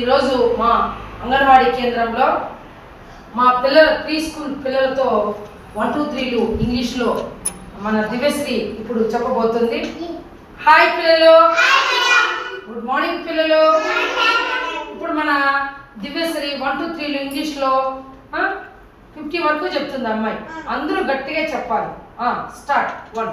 ఈరోజు మా అంగన్వాడీ కేంద్రంలో మా పిల్లల ప్రీ స్కూల్ పిల్లలతో వన్ టూ త్రీలు ఇంగ్లీష్లో మన దివ్యశ్రీ ఇప్పుడు చెప్పబోతుంది. హాయ్ పిల్లలు. గుడ్ మార్నింగ్ పిల్లలు. ఇప్పుడు మన దివ్యశ్రీ వన్ టూ త్రీలు ఇంగ్లీష్లో ఫిఫ్టీ వరకు చెప్తుంది అమ్మాయి. అందరూ గట్టిగా చెప్పాలి. స్టార్ట్. వన్.